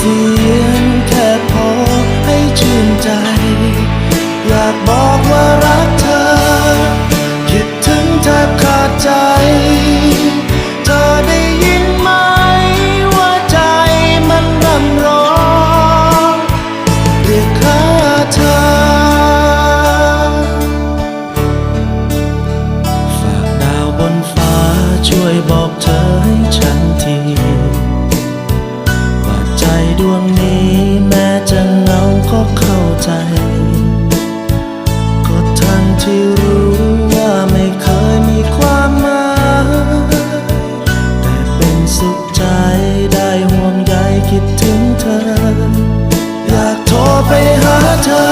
สียงแค่พอให้ชื่นใจ อยากบอกว่ารักเธอ คิดถึงแทบขาดใจ เธได้ยินไหมว่าใจมันร้องเรียกหาเธอ ฝากดาวบนฟ้าช่วยบอกเธอ ดวงนี้แม้จะเงาก็เข้าใจ ก็ทันที่รู้ว่าไม่เคยมีความหมายแต่เป็นสุขใจได้ห่วงใยคิดถึงเธอ อยากโทรไปหาเธอ